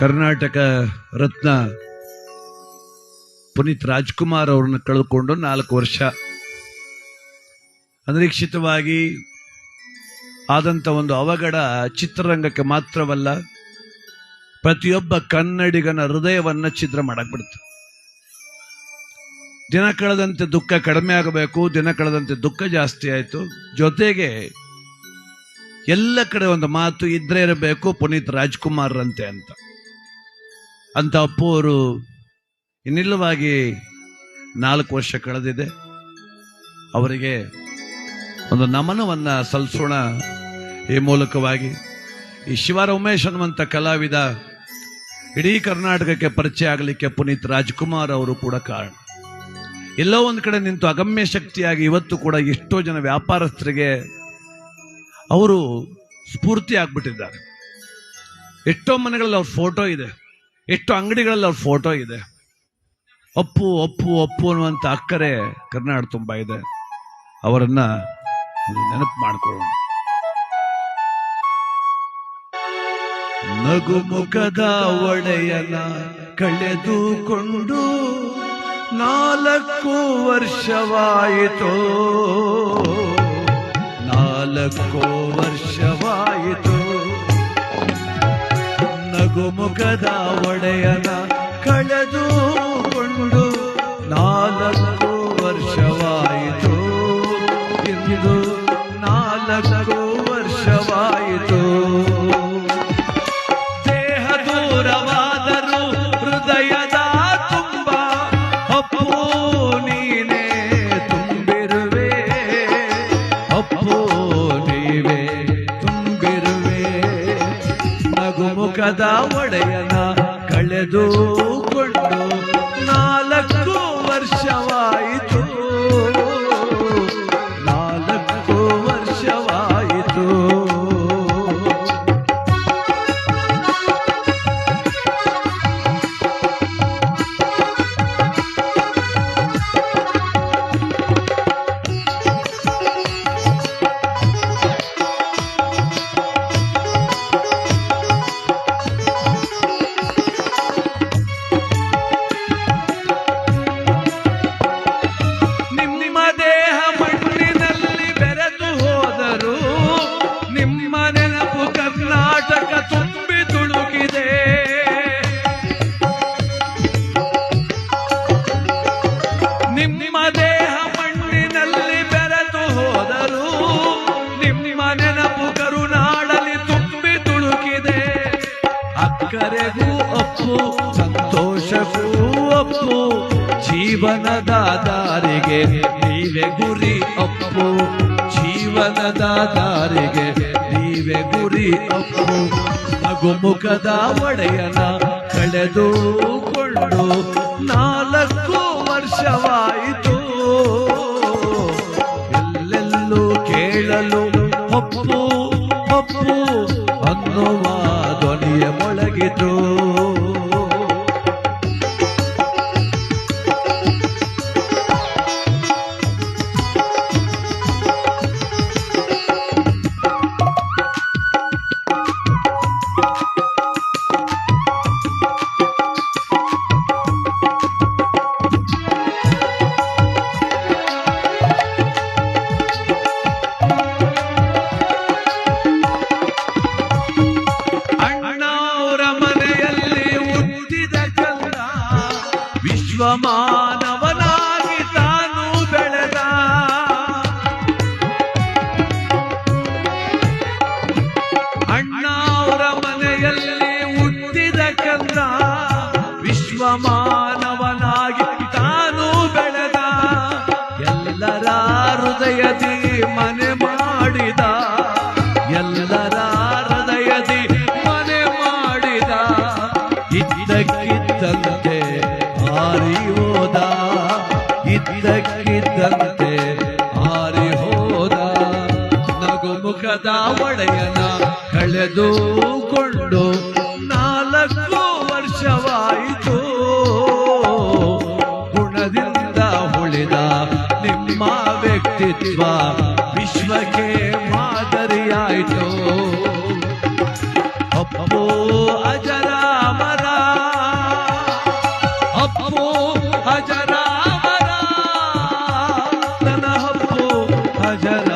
ಕರ್ನಾಟಕ ರತ್ನ ಪುನೀತ್ ರಾಜ್ಕುಮಾರ್ ಅವ್ರನ್ನ ಕಳೆದುಕೊಂಡು ನಾಲ್ಕು ವರ್ಷ ಅನಿರೀಕ್ಷಿತವಾಗಿ ಆದಂಥ ಒಂದು ಅವಘಡ ಚಿತ್ರರಂಗಕ್ಕೆ ಮಾತ್ರವಲ್ಲ, ಪ್ರತಿಯೊಬ್ಬ ಕನ್ನಡಿಗನ ಹೃದಯವನ್ನು ಛಿದ್ರ ಮಾಡಕ್ಬಿಡ್ತು ದಿನ ಕಳೆದಂತೆ ದುಃಖ ಕಡಿಮೆ ಆಗಬೇಕು, ದಿನ ಕಳೆದಂತೆ ದುಃಖ ಜಾಸ್ತಿ ಆಯಿತು. ಜೊತೆಗೆ ಎಲ್ಲ ಕಡೆ ಒಂದು ಮಾತು ಇದ್ರೆ ಇರಬೇಕು ಪುನೀತ್ ರಾಜ್ಕುಮಾರ್ ಅಂತೆ ಅಂತ. ಅಂತ ಅಪ್ಪು ಅವರು ಇನ್ನಿಲ್ಲವಾಗಿ ನಾಲ್ಕು ವರ್ಷ ಕಳೆದಿದೆ. ಅವರಿಗೆ ಒಂದು ನಮನವನ್ನ ಸಲ್ಲಿಸೋಣ ಈ ಮೂಲಕವಾಗಿ. ಈ ಶಿವರ ಉಮೇಶ್ ಅನ್ನುವಂಥ ಕಲಾವಿದ ಇಡೀ ಕರ್ನಾಟಕಕ್ಕೆ ಪರಿಚಯ ಆಗಲಿಕ್ಕೆ ಪುನೀತ್ ರಾಜ್ಕುಮಾರ್ ಅವರು ಕೂಡ ಕಾರಣ. ಎಲ್ಲೋ ಒಂದು ಕಡೆ ನಿಂತು ಅಗಮ್ಯ ಶಕ್ತಿಯಾಗಿ ಇವತ್ತು ಕೂಡ ಎಷ್ಟೋ ಜನ ವ್ಯಾಪಾರಸ್ಥರಿಗೆ ಅವರು ಸ್ಫೂರ್ತಿ ಆಗ್ಬಿಟ್ಟಿದ್ದಾರೆ. ಎಷ್ಟೋ ಮನೆಗಳಲ್ಲಿ ಅವ್ರ ಫೋಟೋ ಇದೆ. ಎಷ್ಟೋ ಅಂಗಡಿಗಳಲ್ಲಿ ಅವ್ರ ಫೋಟೋ ಇದೆ. ಅಪ್ಪು ಅಪ್ಪು ಅಪ್ಪು ಅನ್ನುವಂಥ ಅಕ್ಕರೆ ಕರ್ನಾಟಕ ತುಂಬ ಇದೆ. ಅವರನ್ನ ನೆನಪು ಮಾಡಿಕೊಳ್ಳೋಣ. ನಗು ಮುಖದ ಒಡೆಯನ ಕಳೆದುಕೊಂಡು ನಾಲ್ಕು ವರ್ಷವಾಯಿತು. ನಾಲ್ಕು ವರ್ಷವಾಯಿತು. ನಗುಮುಖದ ಒಡೆಯನ ಕಳೆದುಕೊಂಡು ನಾಲ್ಕು ವರ್ಷವಾಯಿತು. ಇಂದು ನಾಲ್ಕು ವರ್ಷವಾಯಿತು. ನಗುಮುಖದ ಒಡೆಯನ ಕಳೆದುಕೊಂಡು ನಾಲ್ಕು ವರ್ಷವಾಯಿತು. ಅಕ್ಕರೆಗೂ ಅಪ್ಪು ಸಂತೋಷಕ್ಕೂ ಅಪ್ಪು ಜೀವನದ ದಾರಿಗೆ ನೀವೇ ಗುರಿ ಅಪ್ಪು ಜೀವನದ ದಾರಿಗೆ ನೀವೇ ಗುರಿ ಅಪ್ಪು. ಅಗುಮುಖದ ಒಡೆಯನ ಕಳೆದುಕೊಂಡು गे तो ವಿಶ್ವಮಾನವನಾಗಿ ತಾನು ಬೆಳೆದ. ಅಣ್ಣಾವರ ಮನೆಯಲ್ಲಿ ಹುಟ್ಟಿದ ಕಂದ ವಿಶ್ವಮಾನವನಾಗಿ ತಾನು ಬೆಳೆದ. ಎಲ್ಲರ ಹೃದಯದಿ ಮನೆ ಮಾಡಿದ. ಎಲ್ಲರ ಹೃದಯದಿ ಮನೆ ಮಾಡಿದ. ಇದ್ದಕ್ಕಿದ್ದಂತೆ ನಗುಮುಖದ ಒಡೆಯನ ಕಳೆದುಕೊಂಡು ನಾಲ್ಕು ವರ್ಷವಾಯಿತು. ಗುಣದಿಂದ ಉಳಿದ ನಿಮ್ಮ ವ್ಯಕ್ತಿತ್ವ ವಿಶ್ವಕ್ಕೆ ಮಾದರಿಯಾಯಿತು. ಅಪ್ಪು ಅಜರಾಮರ ಅಪ್ಪು ಅಜರಾಮರ ನನ್ನ ಅಪ್ಪೋ ಅಜರಾಮರ